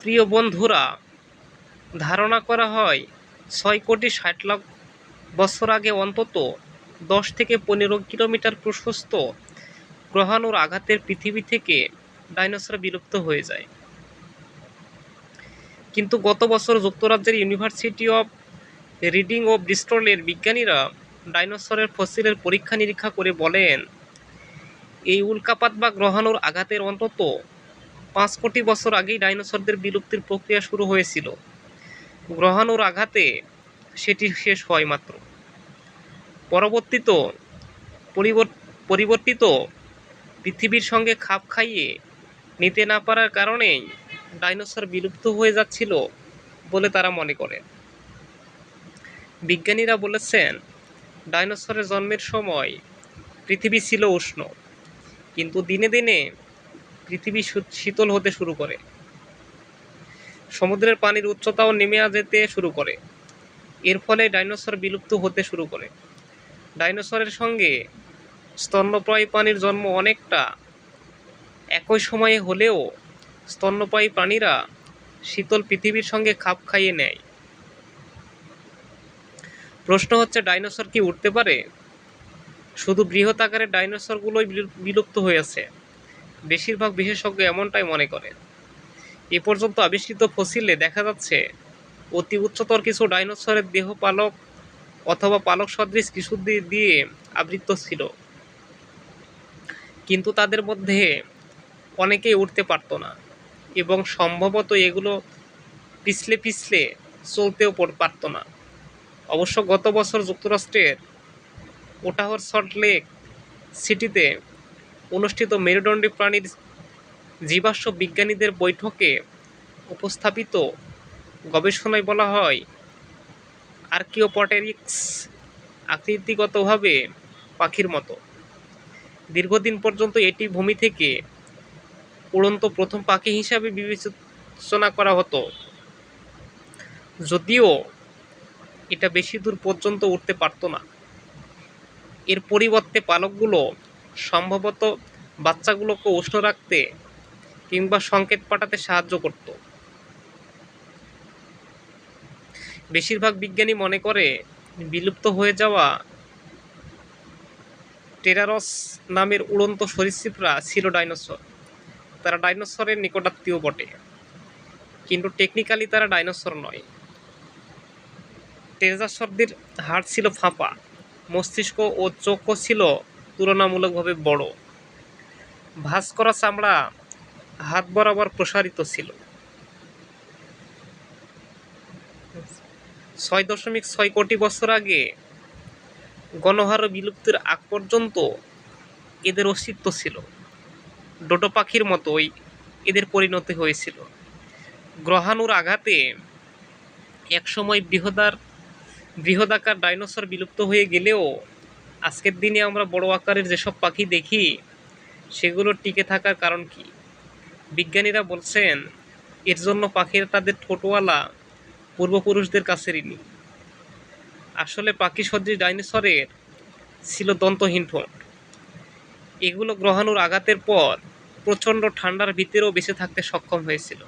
প্রিয় বন্ধুরা, ধারণা করা হয় ছয় কোটি ষাট লাখ বছর আগে অন্তত দশ থেকে পনেরো কিলোমিটার প্রশস্ত গ্রহাণুর আঘাতের পৃথিবী থেকে ডাইনোসর বিলুপ্ত হয়ে যায়। কিন্তু গত বছর যুক্তরাজ্যের ইউনিভার্সিটি অফ রিডিং ও ব্রিস্টলের বিজ্ঞানীরা ডাইনোসরের ফসিলের পরীক্ষা নিরীক্ষা করে বলেন, এই উল্কাপাত বা গ্রহাণুর আঘাতের অন্তত পাঁচ কোটি বছর আগেই ডাইনোসরদের বিলুপ্তির প্রক্রিয়া শুরু হয়েছিল। গ্রহাণুর আঘাতে সেটি শেষ হয় মাত্র। পরবর্তীত, পরিবর- পরিবর্তিত পৃথিবীর সঙ্গে খাপ খাইয়ে নিতে না পারার কারণেই ডাইনোসর বিলুপ্ত হয়ে যাচ্ছিল বলে তারা মনে করে। বিজ্ঞানীরা বলেছেন, ডাইনোসরের জন্মের সময় পৃথিবী ছিল উষ্ণ, কিন্তু দিনে দিনে পৃথিবী শীতল হতে শুরু করে। সমুদ্রের পানির উচ্চতাও নেমে যেতে শুরু করে। এর ফলে ডাইনোসর বিলুপ্ত হতে শুরু করে। ডাইনোসরের সঙ্গে স্তন্যপ্রায়ী প্রাণীর জন্ম অনেকটা একই সময়ে হলেও স্তন্যপ্রায়ী প্রাণীরা শীতল পৃথিবীর সঙ্গে খাপ খাইয়ে নেয়। প্রশ্ন হচ্ছে, ডাইনোসর কি উঠতে পারে? শুধু বৃহৎ আকারের ডাইনোসরগুলোই বিলু- বিলুপ্ত হয়েছে বেশিরভাগ বিশেষজ্ঞ এমনটাই মনে করেন। এ পর্যন্ত আবিষ্কৃত ফসিলে দেখা যাচ্ছে, অতি উচ্চতর কিছু ডাইনোসরের দেহ পালক অথবা পালক সদৃশ কিছু দিয়ে আবৃত ছিল। কিন্তু তাদের মধ্যে অনেকেই উঠতে পারতো না এবং সম্ভবত এগুলো পিছলে পিছলে চলতেও পর- পারতো না। অবশ্য গত বছর যুক্তরাষ্ট্রের ওটাহর সল্ট লেক সিটিতে অনুষ্ঠিত মেরুদণ্ডী প্রাণীর জীবাশ্ম বিজ্ঞানীদের বৈঠকে উপস্থাপিত গবেষণায় বলা হয়, আর্কিওপটেরিক্স আকৃতিগতভাবে পাখির মতো। দীর্ঘদিন পর্যন্ত এটি ভূমি থেকে উড়ন্ত প্রথম পাখি হিসাবে বিবেচনা করা হতো। যদিও এটা বেশি দূর পর্যন্ত উঠতে পারতো না। এর পরিবর্তে পালকগুলো সম্ভবত বাচ্চাগুলোকে উষ্ণ রাখতে কিংবা সংকেত পাঠাতে সাহায্য করত। বেশিরভাগ বিজ্ঞানী মনে করে বিলুপ্ত হয়ে যাওয়া টেরারস নামের উড়ন্ত সরীসৃপরা ছিল ডাইনোসর। তারা ডাইনোসরের নিকটাত্মীয় বটে, কিন্তু টেকনিক্যালি তারা ডাইনোসর নয়। টেরাসরদের হাড় ছিল ফাঁপা, মস্তিষ্ক ও চোখও ছিল তুলনামূলকভাবে বড়। ভাঁজ করা চামড়া হাত বরাবর প্রসারিত ছিল। ছয় দশমিক ছয় কোটি বছর আগে গণহার বিলুপ্তির আগ পর্যন্ত এদের অস্তিত্ব ছিল। ডোটো পাখির মতোই এদের পরিণতি হয়েছিল। গ্রহাণুর আঘাতে একসময় বৃহদার বৃহদাকার ডাইনোসর বিলুপ্ত হয়ে গেলেও আজকের দিনে আমরা বড় আকারের যেসব পাখি দেখি, সেগুলো টিকে থাকার কারণ কি? বিজ্ঞানীরা বলছেন, এর জন্য পাখিরা তাদের ঠোঁটওয়ালা পূর্বপুরুষদের কাছে ঋণী আসলে পাখি সদৃশ ডাইনোসরের ছিল দন্তহীন ঠোঁট। এগুলো গ্রহাণুর আঘাতের পর প্রচণ্ড ঠান্ডার ভিতরেও বেঁচে থাকতে সক্ষম হয়েছিল।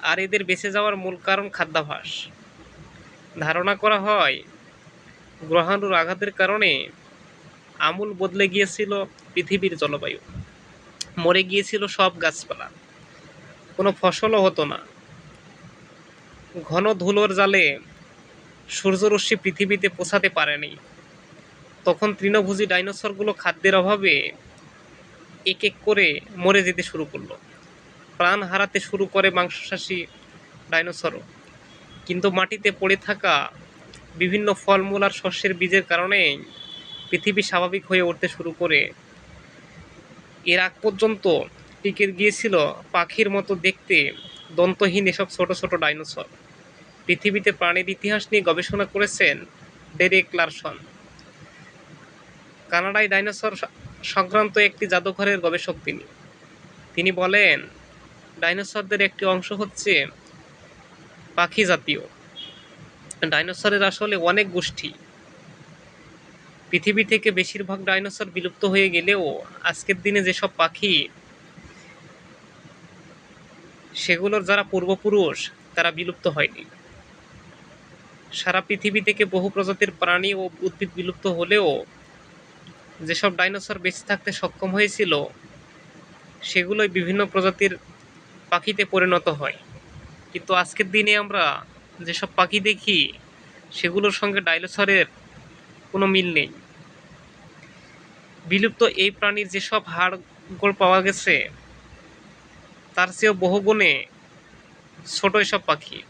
আর এদের বেঁচে যাওয়ার মূল কারণ খাদ্যাভাস। ধারণা করা হয় গ্রহাণুর আঘাতের কারণে আমূল বদলে গিয়েছিল পৃথিবীর জলবায়ু। মরে গিয়েছিল সব গাছপালা। কোনো ফসলও হতো না। ঘন ধুলোর জালে সূর্যরশ্মি পৃথিবীতে পৌঁছাতে পারেনি। তখন তৃণভোজী ডাইনোসরগুলো খাদ্যের অভাবে এক এক করে মরে যেতে শুরু করল। প্রাণ হারাতে শুরু করে মাংসশাসী ডাইনোসরও। কিন্তু মাটিতে পড়ে থাকা বিভিন্ন ফলমূল আর শস্যের বীজের কারণে পৃথিবী স্বাভাবিক হয়ে উঠতে শুরু করে। এর আগ পর্যন্ত টিকে গিয়েছিল পাখির মতো দেখতে দন্তহীন এসব ছোট ছোট ডাইনোসর। পৃথিবীতে প্রাণীর ইতিহাস নিয়ে গবেষণা করেছেন ডেরেক লারসন। কানাডায় ডাইনোসর সংক্রান্ত একটি জাদুঘরের গবেষক তিনি। তিনি বলেন, ডাইনোসরদের একটি অংশ হচ্ছে পাখি জাতীয়। ডাইনোসরের আসলে অনেক গোষ্ঠী। পৃথিবী থেকে বেশিরভাগ ডাইনোসর বিলুপ্ত হয়ে গেলেও আজকের দিনে যেসব পাখি, সেগুলোর যারা পূর্বপুরুষ, তারা বিলুপ্ত হয়নি। সারা পৃথিবী থেকে বহু প্রজাতির প্রাণী ও উদ্ভিদ বিলুপ্ত হলেও যেসব ডাইনোসর বেঁচে থাকতে সক্ষম হয়েছিল, সেগুলোই বিভিন্ন প্রজাতির পাখিতে পরিণত হয়। কিন্তু আজকের দিনে আমরা যেসব পাখি দেখি, সেগুলোর সঙ্গে ডাইনোসরের কোনো মিল নেই। বিলুপ্ত এই প্রাণীর যেসব হাড়গোড় পাওয়া গেছে, তার চেয়েও বহুগুণে ছোট এসব পাখি।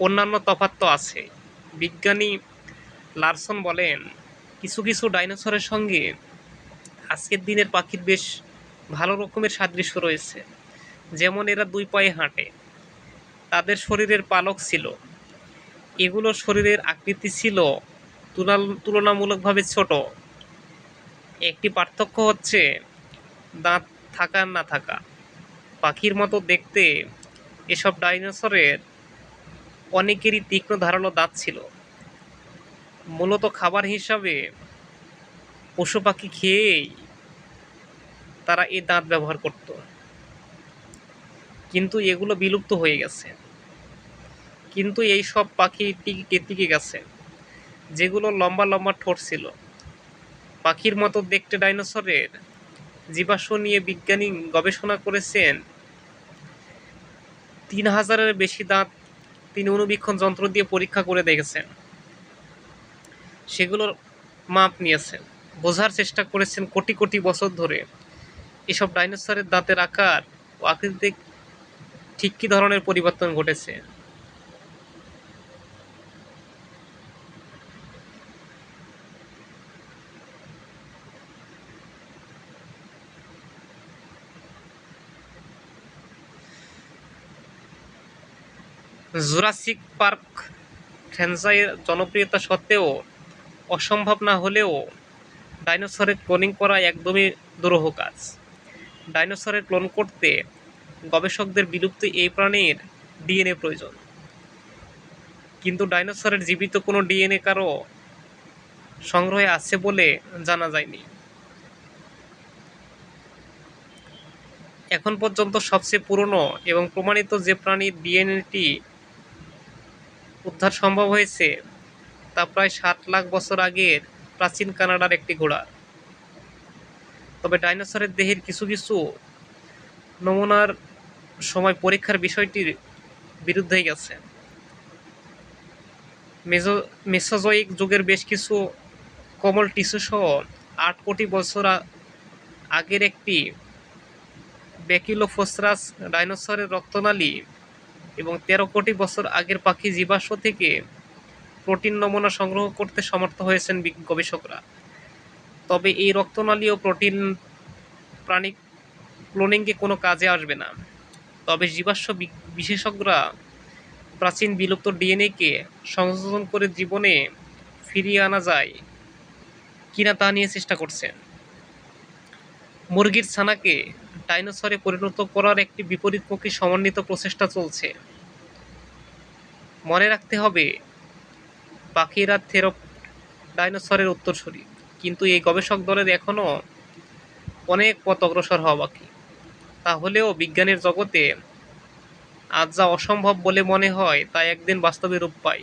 অন্যান্য তফাৎ তো আছে। বিজ্ঞানী লারসন বলেন, কিছু কিছু ডাইনোসরের সঙ্গে আজকের দিনের পাখির বেশ ভালো রকমের সাদৃশ্য রয়েছে। যেমন এরা দুই পায়ে হাঁটে তাদের শরীরের পালক ছিল। এগুলোর শরীরের আকৃতি ছিল তুলনামূলকভাবে ছোট। একটি পার্থক্য হচ্ছে দাঁত থাকা, না থাকা। পাখির মতো দেখতে এসব ডাইনোসরের অনেকেরই তীক্ষ্ণ ধারালো দাঁত ছিল। মূলত খাবার হিসাবে পশু পাখি খেয়েই তারা এই দাঁত ব্যবহার করত। কিন্তু এগুলো বিলুপ্ত হয়ে গেছে। কিন্তু এই সব পাখি টিকে টিকে গেছে। যেগুলো লম্বা লম্বা ঠোঁট ছিল। পাখির মতো দেখতে ডাইনোসরের জীবাশ্ম নিয়ে বিজ্ঞানী গবেষণা করেছেন, তিন হাজারের বেশি দাঁত তিনি অনুবীক্ষণ যন্ত্র দিয়ে পরীক্ষা করে দেখেছেন। সেগুলোর মাপ নিয়েছেন। বোঝার চেষ্টা করেছেন কোটি কোটি বছর ধরে। এসব ডাইনোসরের দাঁতের আকার ও আকৃতিতে ঠিক কী ধরনের পরিবর্তন ঘটেছে? জুরাসিক পার্ক ফ্র্যাঞ্চাইয়ের জনপ্রিয়তা সত্ত্বেও অসম্ভব না হলেও ডাইনোসরের ক্লোনিং করা একদমই দুরূহ কাজ। ডাইনোসরের ক্লোন করতে গবেষকদের বিলুপ্ত এই প্রাণীর ডিএনএ প্রয়োজন। কিন্তু ডাইনোসরের জীবিত কোনো ডিএনএ কারও সংগ্রহে আছে বলে জানা যায়নি। এখন পর্যন্ত সবচেয়ে পুরনো এবং প্রমাণিত যে প্রাণীর ডিএনএটি উদ্ধার সম্ভব হয়েছে, তা প্রায় সাত লাখ বছর আগের প্রাচীন কানাডার একটি ঘোড়া তবে ডাইনোসরের দেহের কিছু কিছু নমুনার সময় পরীক্ষার বিষয়টির বিরুদ্ধেই গেছে। মেজো, মেসোজোয়িক যুগের বেশ কিছু কোমল টিস্যু সহ আট কোটি বছর আগের একটি ব্যাকিলোফোসরাস ডাইনোসরের রক্তনালী এবং তেরো কোটি বছর আগের পাখি জীবাশ্ম থেকে প্রোটিন নমুনা সংগ্রহ করতে সমর্থ হয়েছেন গবেষকরা। তবে এই রক্তনালী ও প্রোটিন প্রাণী ক্লোনিংয়ে কোনো কাজে আসবে না। তবে জীবাশ্ম বিশেষজ্ঞরা প্রাচীন বিলুপ্ত ডিএনএকে সংশোধন করে জীবনে ফিরিয়ে আনা যায় কিনা তা নিয়ে চেষ্টা করছেন। মুরগির ছানাকে ডাইনোসরে পরিণত করার একটি বিপরীতমুখী সমন্বিত প্রচেষ্টা চলছে। মনে রাখতে হবে পাখিরা থেরপ ডাইনোসরের উত্তরসূরি, কিন্তু এই গবেষক দলের এখনও অনেক পথ অগ্রসর হওয়া বাকি। তাহলেও বিজ্ঞানের জগতে আজ যা অসম্ভব বলে মনে হয় তা একদিন বাস্তবে রূপ পায়।